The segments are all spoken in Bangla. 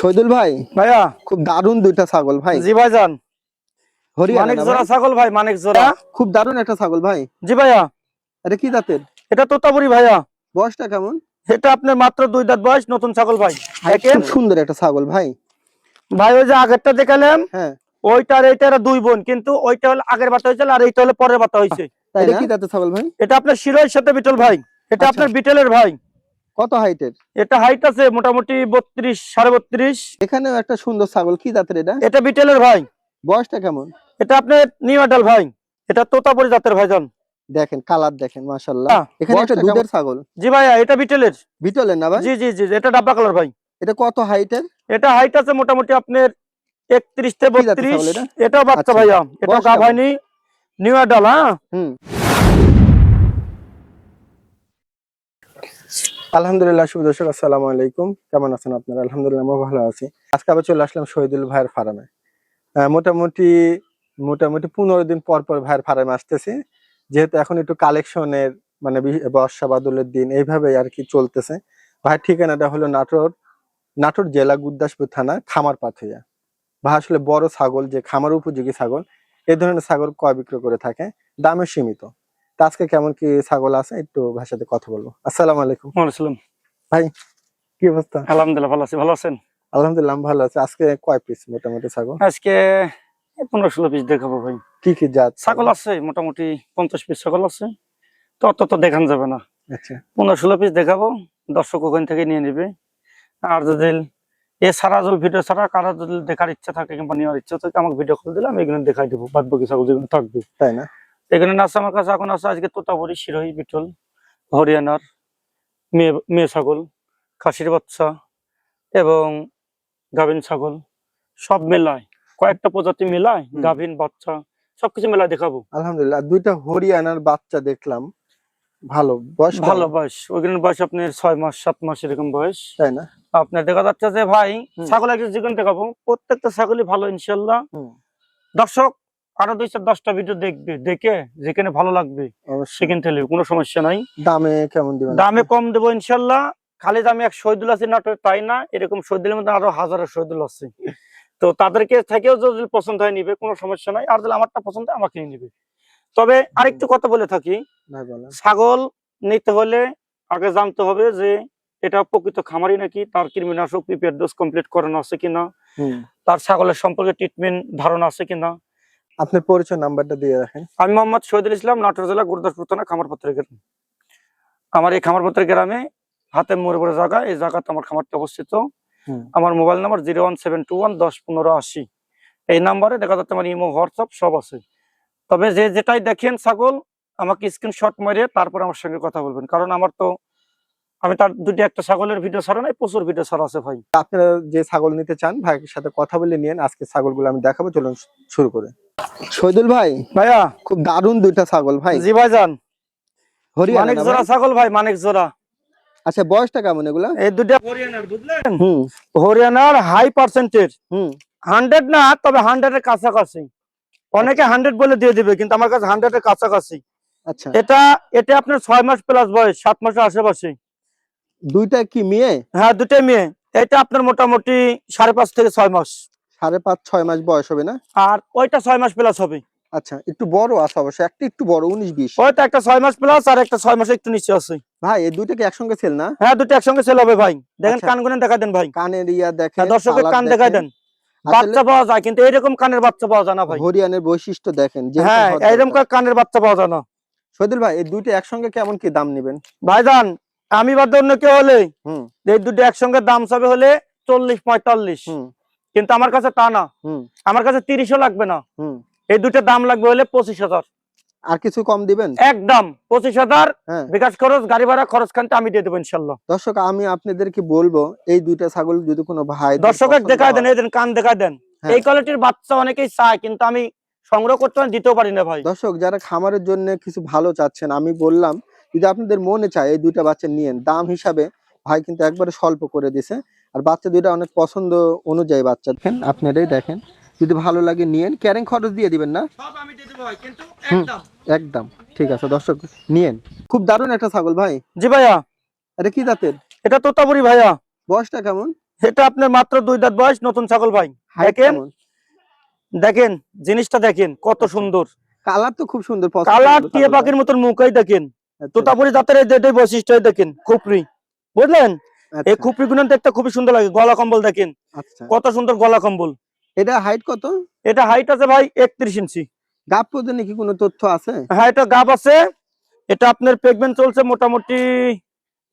শহীদুল ভাই? ভাইয়া। খুব দারুণ দুইটা ছাগল ভাই। জি ভাইজান। হরিয়ানা মানিক জোড়া ভাই? ছাগল ভাই মানিক জোড়া। খুব দারুণ একটা ছাগল ভাই। জি ভাইয়া। এটা কি জাতের? এটা তোতাপুরি ভাইয়া। বয়সটা কেমন? এটা আপনার মাত্র দুই দাঁত বয়স নতুন ছাগল ভাই। ভাই, খুব সুন্দর একটা ছাগল ভাই। ভাই ওই যে আগেরটা দেখালাম হ্যাঁ। ওইটা আর এইটা দুই বোন কিন্তু ওইটা হলো আগের বাতা হয়েছিল আর এইটা হলো পরের বাতা হয়েছে। এটা কি জাতের ছাগল ভাই? এটা আপনার শিরোয়ের সাথে বিটল ভাই। এটা আচ্ছা। আপনার বিটেলের ভাই। কত হাইটের এটা হাইট আছে মোটামুটি বত্রিশ সাড়ে বত্রিশ। এখানেও একটা সুন্দর ছাগল কি জাতের এটা? এটা বিটেলের ভাই। বয়সটা কেমন? এটা আপনার নিউ আডাল ভাই। এটা তোতাপুরি জাতের ভাইজান। দেখেন কালার দেখেন মাশাল্লাহ হ্যাঁ, এখানে একটা দুধের ছাগল। জি ভাইয়া এটা বিটেলের। বিটলের না ভাই? জি জি জি এটা ডাব্বা কালার ভাই। এটা কত হাইটের এটা হাইট আছে মোটামুটি আপনার থেকে এটা? বাচ্চা আচ্ছা। ভাইয়া এটা বয়স গা কেমন? ভাইনি নিউ আডাল হ্যাঁ। হুম। আলহামদুলিল্লাহ, শুভ দর্শক, আসসালামু আলাইকুম। কেমন আছেন আপনারা? আলহামদুলিল্লাহ আমরা ভালো আছি। আজকে আবার চলে আসলাম শহীদুল ভাইয়ের ফার্মে। মোটামুটি মোটামুটি পনেরো দিন পর পর ভাইয়ের ফার্মে আসতেছি। যেহেতু এখন একটু কালেকশনের মানে বর্ষা বাদলের দিন, এইভাবেই আর কি চলতেছে। ভাইয়ের ঠিকানাটা হলো নাটোর নাটোর জেলা গুদ্দাসপুর থানা খামার পাথুয়া ভাই আসলে বড় ছাগল, যে খামার উপযোগী ছাগল, এ ধরনের ছাগল ক্রয় বিক্রয় করে থাকে। দামে সীমিত। তা আজকে কেমন কি ছাগল আছে? একটু সাথে কথা বলব। আসসালাম আলাইকুম। ওয়ালাইকুম। কি অবস্থা? আলহামদুলিল্লাহ ভালো আছি। ভালো আছেন? আলহামদুলিল্লাহ ভালো আছি। আজকে কয় পিস মোটামুটি ছাগল? আজকে পনেরো ষোলো পিস দেখাবো ভাই। কি কি জাত? ছাগল আছে মোটামুটি পঞ্চাশ পিস ছাগল আছে। তো অত তো দেখান যাবে না। আচ্ছা। পনেরো ষোলো পিস দেখাবো দর্শক ওখান থেকে নিয়ে নেবে। আর যদি এ সারা জল ভিডিও ছাড়া কারও যদি দেখার ইচ্ছা থাকে কিংবা নেওয়ার ইচ্ছা থাকে আমাকে ভিডিও কল দিলে আমি এগুলো দেখাই দেবো। বাদ বাকি ছাগল যেগুলো থাকবে। তাই না? এখানে আছে আমার কাছে এখন আছে আজকে তোতাপুরি শিরোহী বিটল হরিয়ানার মেয়ে মেয়ে ছাগল খাসির বাচ্চা এবং গাভিন ছাগল সব মেলায়। কয়েকটা প্রজাতি মেলায় গাভিন বাচ্চা সবকিছু মেলায় দেখাবো। আলহামদুলিল্লাহ দুইটা হরিয়ানার বাচ্চা দেখলাম। ভালো বয়স ভালো বয়স ওইখানে বয়স আপনার ছয় মাস সাত মাস এরকম বয়স। তাই না? আপনার দেখা যাচ্ছে যে ভাই ছাগল একটা যেখানে দেখাবো প্রত্যেকটা ছাগলই ভালো ইনশাল্লাহ। দর্শক আরও দুই চার দশটা ভিডিও দেখবে দেখে যেখানে ভালো লাগবে সেখানে ঠেলে কোনো সমস্যা নাই। দামে কেমন দিবেন দামে কম দেবো ইনশাল্লাহ। খালি দামে এক শহীদুল আছে নাটোর তাই না? এরকম শহীদুলের মধ্যে আরও হাজারো শহীদুল আছে। তো তাদেরকে থেকেও যদি পছন্দ হয় নিবে কোনো সমস্যা নাই। আর যদি আমারটা পছন্দ আমাকে নিবে। তবে আরেকটু কথা বলে থাকি। ছাগল নিতে হলে আগে জানতে হবে যে এটা প্রকৃত খামারি নাকি তার কৃমিনাশক পিপিআর ডোজ কমপ্লিট করানো আছে কিনা তার ছাগলের সম্পর্কে ট্রিটমেন্ট ধারণা আছে কিনা। আপনার পরিচয় নাম্বারটা দিয়ে রাখেন। আমি মোহাম্মদ শহীদুল ইসলাম নাটোর জেলা গুরুদাসপুর থানা খামারপত্রের গ্রাম। আমার এই খামারপত্রের গ্রামে হাতে মোড়ে পড়ে জায়গা এই জায়গাতে আমার খামারটি অবস্থিত। আমার mobile number zero one seven two one দশ পনেরো আশি। এই নাম্বারে দেখা যাচ্ছে আমার ইমো হোয়াটসঅ্যাপ সব আছে। তবে যে যেটাই দেখেন ছাগল আমাকে স্ক্রিনশট মেরে তারপর আমার সঙ্গে কথা বলবেন। কারণ আমার তো আমি তার দুটি একটা ছাগলের ভিডিও ছাড়া নাই প্রচুর ভিডিও ছাড়া আছে ভাই। আপনারা যে ছাগল নিতে চান ভাইয়ের সাথে কথা বলে নিয়েন আজকে ছাগলগুলো আমি দেখাবো চলুন শুরু করে। শহীদুল ভাই? ভাইয়া। খুব দারুণ দুইটা ছাগল ভাই। জি ভাইজান। হরিয়ানা মানিক জোড়া ছাগল ভাই মানিক জোড়া। আচ্ছা বয়সটা কেমন এগুলা? এই দুটা হরিয়ানার বুঝলেন? হুম। হরিয়ানার হাই পার্সেন্টেজ হুম। হান্ড্রেড না তবে হান্ড্রেড এর কাছাকাছি। অনেকে হান্ড্রেড বলে দিয়ে দিবে কিন্তু আমার কাছে হান্ড্রেড এর কাছাকাছি। আচ্ছা। এটা এটা আপনার ছয় মাস প্লাস বয়স সাত মাসের আশেপাশে। দুইটা কি মেয়ে? হ্যাঁ দুটাই মেয়ে। এটা আপনার মোটামুটি সাড়ে পাঁচ থেকে ছয় মাস। সাড়ে পাঁচ ছয় মাস বয়স হবে না? আর ওইটা ছয় মাস প্লাস হবে। আচ্ছা একটু বড় আছে অবশ্য একটা একটু বড় উনিশ বিশ। ওইটা একটা ছয় মাস প্লাস আর একটা ছয় মাসে একটু নিচে আছে। ভাই এই দুইটাকে একসঙ্গে ছেল না? হ্যাঁ দুটো একসঙ্গে ছেলে হবে ভাই। দেখেন আচ্ছা। কান গুনে দেখা দেন ভাই। কানের ইয়া দেখেন হ্যাঁ, দর্শকের কান দেখাই দেন। বাচ্চা পাওয়া যায় কিন্তু এইরকম কানের বাচ্চা পাওয়া যায় না ভাই। হরিয়ানের বৈশিষ্ট্য দেখেন হ্যাঁ দরকার। কানের বাচ্চা পাওয়া যায় না। শহীদুল ভাই এই দুইটা একসঙ্গে কেমন কি দাম নেবেন? ভাইজান আমি বাদ অন্য কেউ হলে হুম। এই দুটো একসঙ্গে দাম চাবে হলে চল্লিশ পঁয়তাল্লিশ। কিন্তু আমার কাছে তা না। আমার কাছে তিরিশও লাগবে না। এই দুটো দাম লাগবে হলে পঁচিশ হাজার। আর কিছু কম দিবেন? একদম পঁচিশ হাজার। হ্যাঁ। বিকাশ খরচ গাড়ি ভাড়া খরচ খানটা আমি দিয়ে দেবো ইনশাল্লাহ। দর্শক আমি আপনাদেরকে বলব এই দুইটা ছাগল যদি কোনো ভাই দর্শকের দেখায় দেন এই দেন কান দেখায় দেন। হ্যাঁ। এই কোয়ালিটির বাচ্চা অনেকেই চায় কিন্তু আমি সংগ্রহ করতে দিতেও পারি না ভাই। দর্শক যারা খামারের জন্য কিছু ভালো চাচ্ছেন আমি বললাম যদি আপনাদের মনে চায় এই দুইটা বাচ্চা নিয়েন দাম হিসাবে ভাই কিন্তু একবারে স্বল্প করে দিছে। আর বাচ্চা দুইটা অনেক পছন্দ অনুযায়ী বাচ্চা। দেখেন আপনারাই দেখেন। যদি ভালো লাগে নিয়েন ক্যারিং খরচ দিয়ে দিবেন না? সব আমি দিয়ে দেবো ভাই কিন্তু হুম। একদম। একদম। ঠিক আছে দর্শক নিয়েন। খুব দারুণ একটা ছাগল ভাই। জি ভাইয়া। এটা কি জাতের? এটা তোতাপুরি ভাইয়া। বয়সটা কেমন? এটা আপনার মাত্র দুই দাঁত বয়স নতুন ছাগল ভাই। দেখেন। দেখেন জিনিসটা দেখেন কত সুন্দর। কালার তো খুব সুন্দর কালার টিয়া পাখির মতন মুখই দেখেন। আচ্ছা, তোতাপুরি জাতের এই দুইটাই বৈশিষ্ট্য দেখেন খুপরি বুঝলেন? এই খুপরি গুলো দেখতে খুবই সুন্দর লাগে গলা কম্বল দেখেন। আচ্ছা। কত সুন্দর গলা কম্বল। এটা হাইট কত? এটা হাইট আছে ভাই একত্রিশ ইঞ্চি। গাপ প্রদানে কি কোনো তথ্য আছে? হ্যাঁ এটা গাব আছে। এটা আপনার প্রেগনেন্ট চলছে মোটামুটি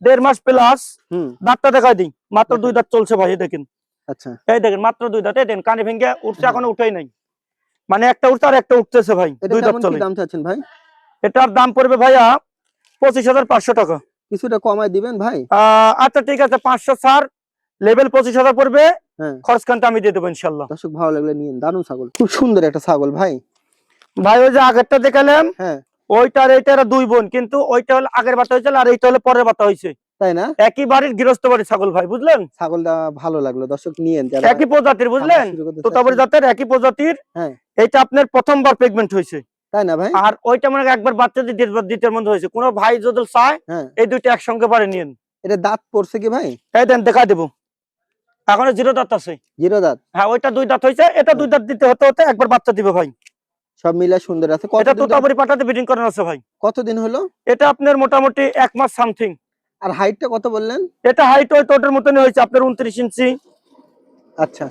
দেড় মাস প্লাস হুম। দাঁতটা দেখাই দিই। মাত্র দুই দাঁত চলছে ভাই দেখেন। আচ্ছা। এই দেখেন মাত্র দুই দাঁত। এই দেখেন কানে ভেঙে উঠছে এখনও উঠেই নাই। মানে একটা উঠছে আর একটা উঠতেছে ভাই। দুই দাঁত চলে। দাম চাচ্ছেন ভাই? এটার দাম পড়বে ভাইয়া পঁচিশ হাজার পাঁচশো টাকা। কিছুটা কমায় দিবেন ভাই? আচ্ছা ঠিক আছে পাঁচশো সার লেভেল পঁচিশ হাজার পড়বে হ্যাঁ। আমি দিয়ে দেবো ইনশাল্লাহ। দর্শক ভালো লাগলে নিন দারুণ ছাগল। খুব সুন্দর একটা ছাগল ভাই। ভাই ওই যে আগেরটা দেখালাম হ্যাঁ। দুই বোন কিন্তু ওইটা হলো আগের বাতা হয়েছিল আর এইটা হলো পরের বাতা হয়েছে। তাই না? একই বাড়ির গৃহস্থ বাড়ির ছাগল ভাই বুঝলেন? ছাগলটা ভালো লাগল দর্শক যারা একই প্রজাতির বুঝলেন। জাতের একই প্রজাতির হ্যাঁ। এইটা আপনার প্রথমবার প্রেগনেন্ট হয়েছে। তাই না ভাই? আর ওইটা মানে একবার বাচ্চা দিয়ে দ্বিতীয়- মধ্যে হয়েছে। কোনো ভাই যদি চায় হ্যাঁ। এই দুইটা একসঙ্গে পারে নিন এটা দাঁত পড়ছে কি ভাই? এই দেন দেখা দেবো। এখনও জিরো দাঁত আছে। জিরো দাঁত? হ্যাঁ ওইটা দুই দাঁত হয়েছে এটা দুই দাঁত দিতে হতে হতে একবার বাচ্চা দিবে ভাই। সব মিলে সুন্দর আছে। এটা তোতাপুরি পাঠাতে বিডিং করানো আছে ভাই। কতদিন হলো? এটা আপনার মোটামুটি এক মাস সামথিং আর হাইটটা কত বললেন? এটা হাইট ওই তোটের মতনই হয়েছে আপনার উনত্রিশ ইঞ্চি। আচ্ছা।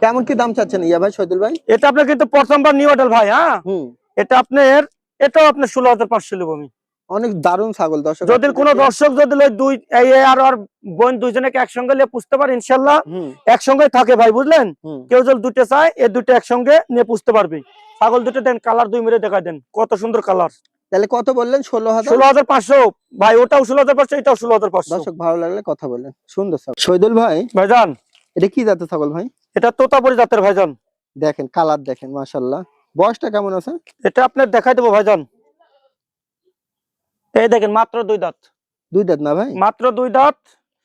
কেমন কি দাম চাচ্ছেন ইয়া ভাই শহীদুল ভাই? এটা আপনার কিন্তু প্রথমবার নিউ মডেল ভাই হ্যাঁ? হুম। এটা আপনার এটাও আপনার ষোলো হাজার পাঁচশো নেব আমি। অনেক দারুণ ছাগল দর্শক যদি কোনো দর্শক যদি দুই আর আর বোন দুইজনকে একসঙ্গে নিয়ে পুষতে পারে ইনশাল্লাহ। একসঙ্গে থাকে ভাই বুঝলেন? কেউ যদি দুটো চায় এই দুটো একসঙ্গে নিয়ে পুষতে পারবে। ছাগল দুটো দেন কালার দুই মিলে দেখা দেন কত সুন্দর কালার। তাহলে কত বললেন? ষোলো হাজার? ষোলো হাজার পাঁচশো। ভাই ওটাও ষোলো হাজার পাঁচশো এটাও ষোলো হাজার পাঁচশো। দর্শক ভালো লাগলে কথা বললেন সুন্দর ছাগল। শহীদুল ভাই ভাইজান। এটা কি জাতের ছাগল ভাই? এটা তোতাপুরি জাতের ভাইজান। দেখেন কালার দেখেন মাশাল্লাহ বয়সটা কেমন আছে? এটা আপনার দেখাই দেবো ভাইজান। এই দেখেন মাত্র দুই দাঁত। দুই দাঁত না ভাই? মাত্র দুই দাঁত।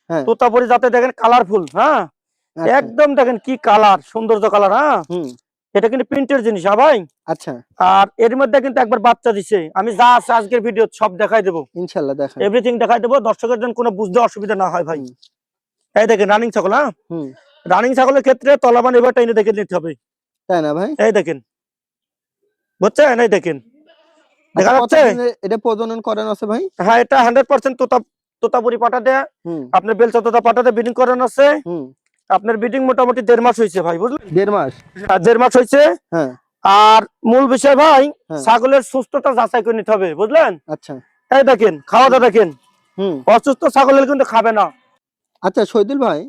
হ্যাঁ। তোতাপুরি জাতে দেখেন কালারফুল হ্যাঁ? আচ্ছা, একদম দেখেন কি কালার সৌন্দর্য কালার হ্যাঁ? এটা কিন্তু প্রিন্টের জিনিস হ্যাঁ ভাই? আচ্ছা। আর এর মধ্যে কিন্তু একবার বাচ্চা দিছে। আমি যা আছে আজকের ভিডিও সব দেখাই দেবো। ইনশাল্লাহ দেখেন এভরিথিং দেখাই দেবো। দর্শকের জন্য কোনো বুঝতে অসুবিধা না হয় ভাই। এই দেখেন রানিং ছাগল হ্যাঁ? হুম। রানিং ছাগলের ক্ষেত্রে তলাবান এবার টাইনে দেখে নিতে হবে। তাই না ভাই? এই দেখেন বুঝছেন? এই দেখেন। দেখা আচ্ছা, যাচ্ছে? কতদিনের এটা প্রজনন করেন আছে ভাই? হ্যাঁ এটা হান্ড্রেড পার্সেন্ট তোতা তোতাপুরি পাটা দেয়া। আপনার বেলচা তোতা বিডিং করানো আছে। আপনার বিডিং মোটামুটি দেড় মাস হয়েছে ভাই বুঝলেন? দেড় মাস? আর দেড় মাস হয়েছে। হ্যাঁ। আর মূল বিষয় ভাই হ্যাঁ। ছাগলের সুস্থতা যাচাই করে নিতে হবে বুঝলেন? আচ্ছা। এই দেখেন খাওয়া দাওয়া দেখেন অসুস্থ ছাগলের কিন্তু খাবে না। আচ্ছা শহীদুল ভাই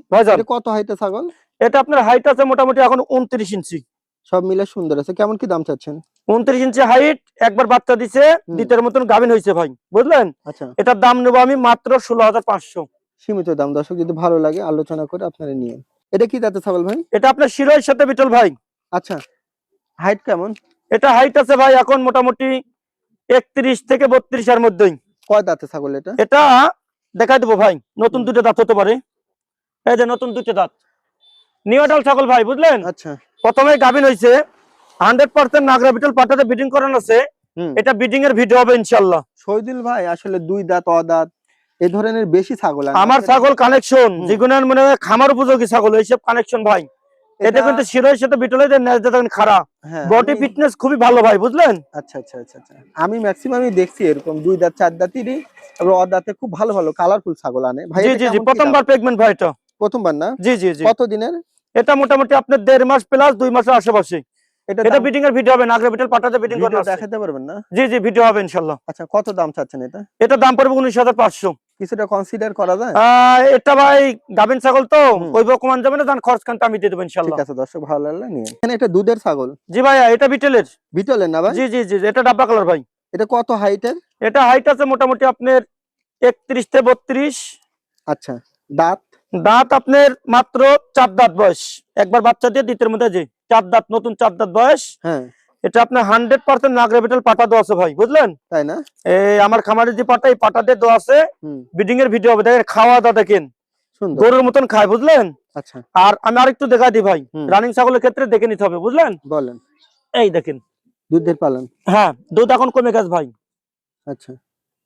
কত হাইটে ছাগল? এটা আপনার হাইট আছে মোটামুটি এখন উনত্রিশ ইঞ্চি। সব মিলে সুন্দর আছে। কেমন কি দাম চাচ্ছেন? উনত্রিশ ইঞ্চি হাইট একবার বাচ্চা দিছে দ্বিতীয় মতন গাভিন হয়েছে ভাই বুঝলেন? আচ্ছা। এটার দাম নেব আমি মাত্র ষোলো হাজার পাঁচশো। সীমিত দাম দর্শক যদি ভালো লাগে আলোচনা করে আপনারা নিয়ে এটা কি জাতের ছাগল ভাই? এটা আপনার শিরোয়ের সাথে বিটল ভাই। আচ্ছা হাইট কেমন? এটা হাইট আছে ভাই এখন মোটামুটি একত্রিশ থেকে বত্রিশ এর মধ্যেই। কয় দাঁতের ছাগল এটা? এটা দেখাই দেবো ভাই নতুন। দুটো দাঁত হতে পারে। এই যে নতুন দুটো দাঁত। নিউডাল ছাগল ভাই বুঝলেন? আচ্ছা। প্রথমে গাভিন হয়েছে হান্ড্রেড পার্সেন্ট নাগরা বিটল পাটাতে বিডিং করানো আছে। এটা বিডিং এর ভিডিও হবে ইনশাল্লাহ শহীদুল ভাই আসলে দুই দাঁত অদাঁত এই ধরনের বেশি ছাগল আমার ছাগল কানেকশন। যেগুলোর মানে খামার উপযোগী ছাগল এইসব কানেকশন ভাই। এটা- কিন্তু সাথে বিটলের ন্যাচ দেখেন খারাপ হ্যাঁ, বডি ফিটনেস খুবই ভালো ভাই বুঝলেন? আচ্ছা আচ্ছা আচ্ছা আচ্ছা। আমি ম্যাক্সিমামই দেখছি এরকম দুই দাঁত চার দাঁতেরই তারপর অদাঁতে খুব ভালো ভালো কালারফুল ছাগল আনে। ভাই জি জি প্রথমবার প্রেগনেন্ট ভাই এটা। প্রথমবার না? জি জি জি। কত দিনের এটা মোটামুটি আপনার দেড় মাস প্লাস দুই মাসের আশেপাশে। এটা বিডিং এর ভিডিও হবে নাগরা বিটল পাটাতে করা আছে। দেখাতে পারবেন না? জি জি ভিডিও হবে ইনশাল্লাহ আচ্ছা কত দাম চাচ্ছেন এটা? এটা দাম পড়বে উনিশ হাজার পাঁচশো। কিছুটা কনসিডার করা যায়? এটা ভাই গাভিন ছাগল তো। ওই কমান যাবে না তার খরচ খানটা আমি দিয়ে দেবো ঠিক আছে দর্শক ভালো লাগলে নিয়ে এখানে একটা দুধের ছাগল। জি ভাইয়া এটা বিটেলের। বিটলের না ভাই? জি জি জি এটা ডাব্বা কালার ভাই। এটা কত হাইটের? এটা হাইট আছে মোটামুটি আপনার একত্রিশ থেকে বত্রিশ। আচ্ছা দাঁত? দাঁত আপনার মাত্র চার দাঁত বয়স। একবার বাচ্চা দিয়ে দ্বিতীয় মধ্যে যে চার দাঁত নতুন চার দাঁত বয়স। হ্যাঁ। এটা আপনার হান্ড্রেড পার্সেন্ট নাগরেবিটাল পাটা দেওয়া আছে ভাই বুঝলেন? তাই না? এই আমার খামারের যে পাটা এই পাটা দিয়ে দেওয়া আছে। বিডিং এর ভিডিও হবে দেখেন খাওয়া দাওয়া দেখেন গরুর মতন খায় বুঝলেন? আচ্ছা। আর আমি আরেকটু দেখা দিই ভাই রানিং ছাগলের ক্ষেত্রে দেখে নিতে হবে বুঝলেন? বলেন। এই দেখেন। দুধের পালন। হ্যাঁ দুধ এখন কমে গেছে ভাই। আচ্ছা।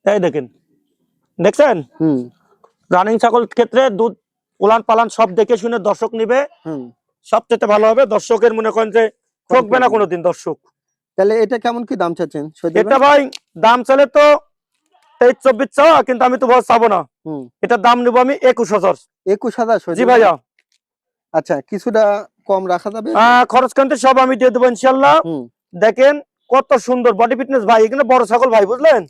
এই দেখেন। দেখছেন? হুম। রানিং ছাগল ক্ষেত্রে দুধ উলান পালান সব দেখে শুনে দর্শক নিবে। হুম। সবচেয়ে ভালো হবে। দর্শকের মনে করেন যে ঠকবে না কোনোদিন দর্শক। তাহলে এটা কেমন কি দাম চাচ্ছেন? এটা ভাই? দাম চলে তো তেইশ চব্বিশ চাওয়া কিন্তু আমি তো চাবো না। এটার দাম নেব আমি একুশ হাজার। একুশ হাজার জি ভাইয়া। আচ্ছা কিছুটা কম রাখা যাবে? খরচ কিন্তু সব আমি দিয়ে দেবো ইনশাল্লাহ দেখেন কত সুন্দর বডি ফিটনেস ভাই এখানে বড় ছাগল ভাই বুঝলেন?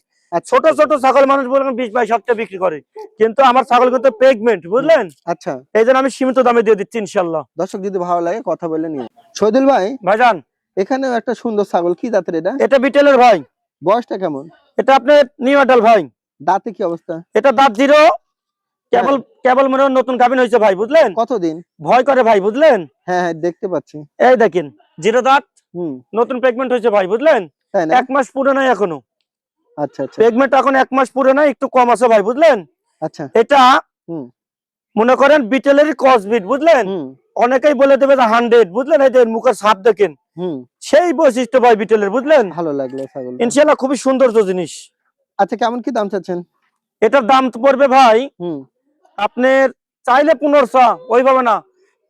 ছোট ছোট ছাগল মানুষ বলেন বিশ বাইশ টাকা বিক্রি করে। কিন্তু আমার ছাগল কিন্তু প্রেগনেন্ট বুঝলেন? আচ্ছা। এই জন্য আমি সীমিত দামে দিয়ে দিচ্ছি ইনশাল্লাহ দর্শক যদি ভালো লাগে কথা বলে নিয়ে শহীদুল ভাই ভাইজান। এখানেও একটা সুন্দর ছাগল কি দাঁতের এটা? এটা বিটেলের ভাই। বয়সটা কেমন? এটা আপনার নিউ আডাল ভাই। দাঁতে কি অবস্থা? এটা দাঁত জিরো। কেবল কেবল মনে নতুন গাভিন হয়েছে ভাই বুঝলেন? কতদিন? ভয় করে ভাই বুঝলেন? হ্যাঁ হ্যাঁ দেখতে পাচ্ছি। এই দেখেন জিরো দাঁত। হুম। নতুন প্রেগনেন্ট হয়েছে ভাই বুঝলেন? এক মাস পুরো নাই এখনও। আচ্ছা আচ্ছা। এখন এক মাস পুরো নাই একটু কম আছে ভাই বুঝলেন? আচ্ছা। এটা মনে করেন কসবিট বুঝলেন? অনেকেই বলে দেবে যে হান্ড্রেড বুঝলেন? এই যে মুখের সাপ দেখেন। সেই বৈশিষ্ট্য ভাই বিটেলের বুঝলেন? ভালো লাগল ইনশাল্লাহ খুবই সৌন্দর্য জিনিস। আচ্ছা কেমন কি দাম চাচ্ছেন? এটার দাম তো পড়বে ভাই হুম। আপনার চাইলে পনেরোশো ওইভাবে না।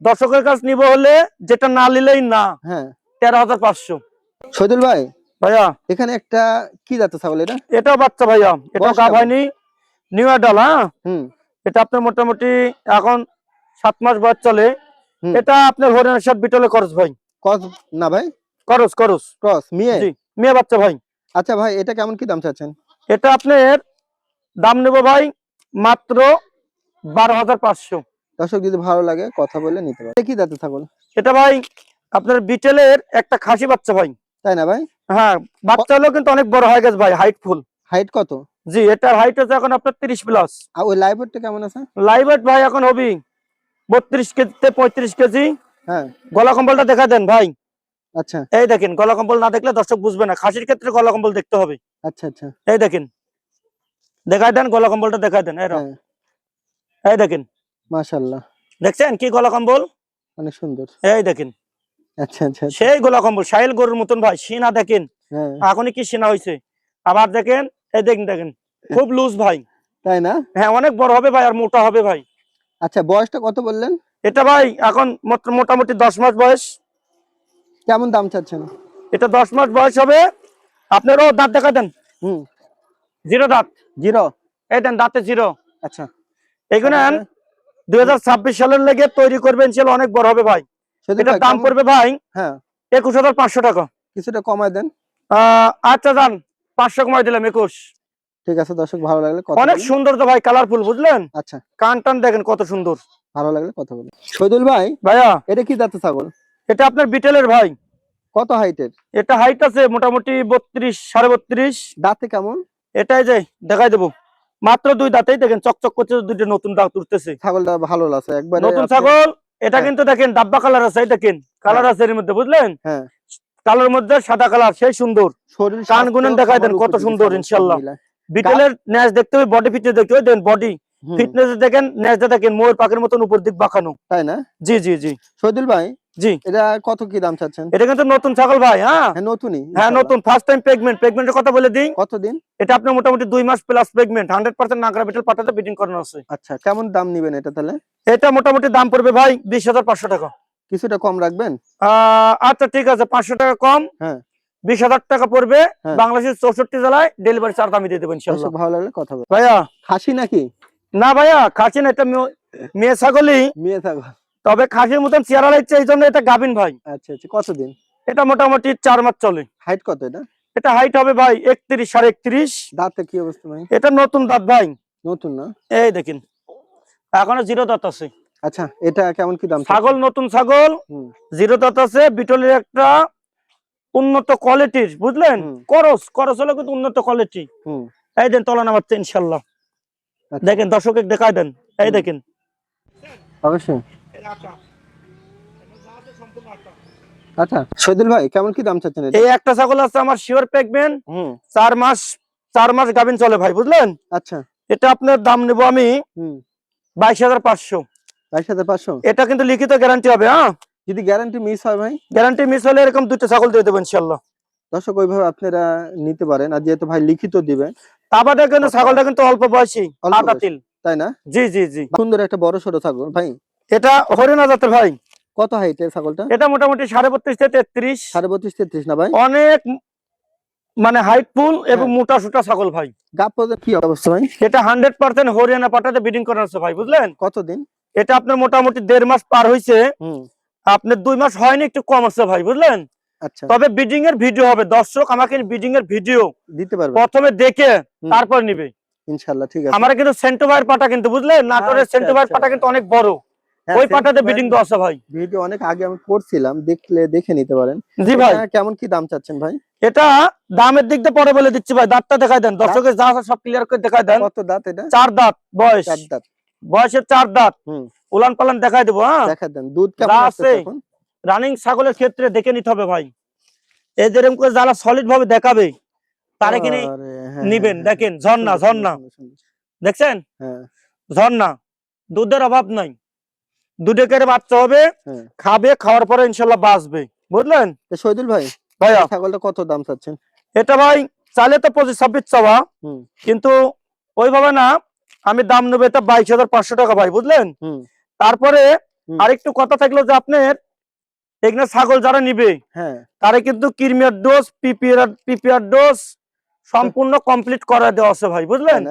দর্শকের কাছ নিব হলে যেটা না নিলেই না। হ্যাঁ। তেরো হাজার পাঁচশো। শহীদুল ভাই ভাইয়া। এখানে একটা কি জাতের ছাগল এটা? এটাও বাচ্চা ভাইয়া। এটাও বয়স গা কেমন? হয়নি নিউ অ্যাডাল হ্যাঁ? হুম। এটা আপনার মোটামুটি এখন সাত মাস বয়স চলে। এটা আপনার হরিয়ানার সাথে বিটলে খরচ ভাই। কত না ভাই? খরচ খরচ ক্রস মেয়ে? মেয়ে বাচ্চা ভাই। আচ্ছা ভাই এটা কেমন কি দাম চাচ্ছেন? এটা আপনার দাম নেব ভাই মাত্র বারো হাজার পাঁচশো। দর্শক যদি ভালো লাগে কথা বলে নিতে পারে কি জাতের ছাগল? এটা ভাই আপনার বিটেলের একটা খাসি বাচ্চা ভাই। তাই না ভাই? হ্যাঁ বাচ্চা কিন্তু অনেক বড় হয়ে গেছে ভাই হাইট ফুল হাইট কত? জি এটার হাইট আছে এখন আপনার তিরিশ প্লাস আর ওই লাইভটা কেমন আছে? লাইভেট ভাই এখন হবি বত্রিশ কেজিতে পঁয়ত্রিশ কেজি। হ্যাঁ। গলা কম্বলটা দেখা দেন ভাই। আচ্ছা। এই দেখেন গলা কম্বল না দেখলে দর্শক বুঝবে না। খাসির ক্ষেত্রে গলা কম্বল দেখতে হবে। আচ্ছা আচ্ছা। এই দেখেন। দেখাই দেন গলা কম্বলটা দেখাই দেন এই। হ্যাঁ। এই দেখেন। মাশাল্লাহ দেখছেন কি গলা কম্বল? অনেক সুন্দর। এই দেখেন। আচ্ছা আচ্ছা আচ্ছা। সেই গলা কম্বল সাইল গরুর মতন ভাই সিনা দেখেন। হ্যাঁ। এখনই কি সিনা হয়েছে আবার দেখেন এই দেখেন দেখেন। খুব লুজ ভাই। তাই না? হ্যাঁ অনেক বড় হবে ভাই আর মোটা হবে ভাই। আচ্ছা বয়সটা কত বললেন? এটা ভাই এখন মোট- মোটামুটি দশ মাস বয়স। কেমন দাম চাচ্ছেন? এটা দশ মাস বয়স হবে। আপনারও দাঁত দেখা দেন। হুম। জিরো দাঁত। জিরো? এই দেন দাঁতে জিরো। আচ্ছা। এখানে দুই হাজার ছাব্বিশ সালের লেগে তৈরি করবেন সেটা অনেক বড় হবে ভাই। এটার দাম পড়বে ভাই হ্যাঁ। একুশ হাজার পাঁচশো টাকা। কিছুটা কমায় দেন। আচ্ছা যান পাঁচশো কমাই দিলাম একুশ। ঠিক আছে দর্শক ভালো লাগলে অনেক সুন্দর তো ভাই কালারফুল বুঝলেন? আচ্ছা। কান টান দেখেন কত সুন্দর। ভালো লাগলে কথা শহীদুল ভাই ভাইয়া। এটা কি জাতের ছাগল? এটা আপনার বিটেলের ভাই। কত হাইটের? এটা হাইট আছে মোটামুটি বত্রিশ সাড়ে বত্রিশ। দাঁতে কেমন? এটাই যে দেখাই দেবো। মাত্র দুই দাঁতেই দেখেন চকচক করছে দুইটা নতুন দাঁত উঠতেছে। ছাগলটা ভালো লাগছে একবার নতুন ছাগল এটা হ্যাঁ। কিন্তু দেখেন ডাব্বা কালার আছে এটা দেখেন কালার আছে এর মধ্যে বুঝলেন? হ্যাঁ। কালার মধ্যে সাদা কালার সেই সুন্দর। শরীর কান গুনেন দেখায় দেন কত সুন্দর, ইনশাল্লাহ। বিটেলের ন্যাচ দেখতে হবে বডি ফিটনেস দেখতে হবে দেন বডি ফিটনেস দেখেন ন্যাচটা দেখেন ময়ূর পাখির মতন উপর দিক বাঁকানো। তাই না? জি জি জি। শহীদুল ভাই জি। এটা কত কি দাম চাচ্ছেন? এটা কিন্তু নতুন ছাগল ভাই হ্যাঁ? হ্যাঁ নতুনই হ্যাঁ নতুন ফার্স্ট টাইম প্রেগনেন্ট প্রেগনেন্টের কথা বলে দিই। কতদিন? এটা আপনার মোটামুটি দুই মাস plus pregnant hundred percent Nagra Beetal পাঠাতে বিটিং করানো আছে। আচ্ছা কেমন দাম নিবেন এটা তাহলে? এটা মোটামুটি দাম পড়বে ভাই বিশ হাজার পাঁচশো টাকা। কিছুটা কম রাখবেন? আচ্ছা ঠিক আছে পাঁচশো টাকা কম। হ্যাঁ। বিশ হাজার টাকা পড়বে হ্যাঁ। বাংলাদেশের চৌষট্টি জেলায় ডেলিভারি চার্জ আমি দিয়ে দেবো ইনশাল্লাহ ভালো লাগলে কথা ভাইয়া। খাসি নাকি? না ভাইয়া খাসি না এটা মেয়ে- ছাগলই। মেয়ে ছাগল। তবে খাসির মতন চেহারা লাগছে এই জন্য এটা গাভিন ভাই। আচ্ছা আচ্ছা কতদিন? এটা মোটামুটি চার মাস চলে। হাইট কত এটা? এটা হাইট হবে ভাই একত্রিশ সাড়ে একত্রিশ। দাঁতে কি অবস্থা ভাই? এটা নতুন দাঁত ভাই। নতুন না? এই দেখেন এখনও জিরো দাঁত আছে। আচ্ছা এটা কেমন কি দাম ছাগল নতুন ছাগল জিরো দাঁত আছে বিটলের একটা উন্নত কোয়ালিটির বুঝলেন? করস করস হলো কিন্তু উন্নত কোয়ালিটি এই দেন তলা নামাচ্ছে ইনশাল্লাহ। দেখেন দর্শকে দেখাই দেন। এই দেখেন। অবশ্যই। আচ্ছা শহীদুল ভাই কেমন কি দাম চাচ্ছেন এই একটা ছাগল আছে আমার শিওর পেকবেন চার মাস চার মাস গাভিন চলে ভাই বুঝলেন? আচ্ছা। এটা আপনার দাম নেব আমি বাইশ হাজার পাঁচশো। বাইশ হাজার পাঁচশো? এটা কিন্তু লিখিত গ্যারান্টি হবে হ্যাঁ? যদি গ্যারান্টি মিস হয় ভাই? গ্যারান্টি মিস হলে এরকম দুটো ছাগল দিয়ে দেবো ইনশাল্লাহ। দর্শক ওইভাবে আপনারা নিতে পারেন। আর যেহেতু ভাই লিখিত দিবে কিন্তু ছাগলটা কিন্তু অল্প বয়সী তাই না? জি জি জি। সুন্দর একটা বড় ছাগল ভাই। এটা হরিণা জাতের ভাই। কত হাইটের ছাগলটা? এটা মোটামুটি সাড়ে বত্রিশ থেকে তেত্রিশ। সাড়ে বত্রিশ তেত্রিশ না ভাই? অনেক মানে হাইট ফুল এবং হ্যাঁ। মোটা সুটা ছাগল ভাই। গাপ কি অবস্থা ভাই? এটা হান্ড্রেড পার্সেন্ট হরিয়ানা পাটাতে বিডিং করা আছে ভাই বুঝলেন? কতদিন? এটা আপনার মোটামুটি দেড় মাস পার হয়েছে আপনার দুই মাস হয়নি একটু কম আছে ভাই বুঝলেন? তবে বিডিং এর ভিডিও হবে। দর্শক আমাকে বিডিং এর ভিডিও দিতে পারবে। প্রথমে দেখে তারপর নিবে। ইনশাল্লাহ ঠিক আছে। আমার কিন্তু সেন্টোভাইয়ের পাটা কিন্তু নাটোরের আচ্ছা, সেন্টোভাইয়ের আচ্ছা। পাটা কিন্তু অনেক বড়। হ্যাঁ, ওই পাটাতে বিডিং দেওয়া আছে ভাই। ভিডিও অনেক আগে আমি করছিলাম দেখলে দেখে নিতে পারেন। জি ভাই। কেমন কি দাম চাচ্ছেন ভাই? এটা দামের দিক দিয়ে পরে বলে দিচ্ছি ভাই। দাঁতটা দেখাই দেন। দর্শকের যা আছে সব ক্লিয়ার করে দেখাই দেন। কত দাঁত এটা? চার দাঁত বয়স। চার দাঁত। বয়সের চার দাঁত। হুম। উলান পালান দেখাই দেবো হ্যাঁ? দেখাই দেন। দুধ কেমন আছে, এখন? রানিং ছাগলের ক্ষেত্রে দেখে নিতে হবে ভাই। এই যেরকম করে যারা সলিড ভাবে দেখাবে তারে কিনে হ্যাঁ, নিবেন, হ্যাঁ, হ্যাঁ, দেখেন, ঝর্ণা, ঝর্ণা। দেখছেন? ঝর্ণা দুধের অভাব নাই। দুধে কেড়ে বাচ্চা হবে। খাবে খাওয়ার পরে ইনশাল্লাহ বাঁচবে। বুঝলেন? শহীদুল ভাই ভাইয়া। ছাগলটা কত দাম চাচ্ছেন? এটা ভাই চাইলে তো পঁচিশ ছাব্বিশ চাওয়া। কিন্তু ওইভাবে না আমি দাম নেব এটা বাইশ হাজার পাঁচশো টাকা ভাই বুঝলেন? তারপরে। আরেকটু কথা থাকল যে আপনার এখানে ছাগল যারা নিবে হ্যাঁ। তারে কিন্তু কিরমিয়ার ডোজ পিপিআর পিপিআর ডোজ সম্পূর্ণ কমপ্লিট করে দেওয়া আছে ভাই বুঝলেন?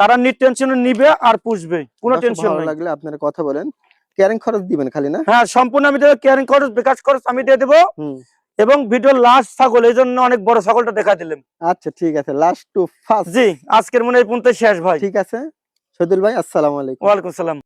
তারা নিট টেনশনে নিবে আর পুষবে কোনো টেনশন লাগলে আপনারা কথা বলেন। ক্যারিং খরচ দিবেন খালি না? হ্যাঁ সম্পূর্ণ আমি দেবো কেয়ারিং খরচ বিকাশ খরচ আমি দিয়ে দেবো। এবং ভিডিও লাস্ট ছাগল এই জন্য অনেক বড় ছাগলটা দেখা দিলাম। আচ্ছা ঠিক আছে লাস্ট টু ফার্স্ট জি আজকের মনে এই পর্যন্ত শেষ ভাই। ঠিক আছে। শহীদুল ভাই আসসালামু আলাইকুম। ওয়ালাইকুম সালাম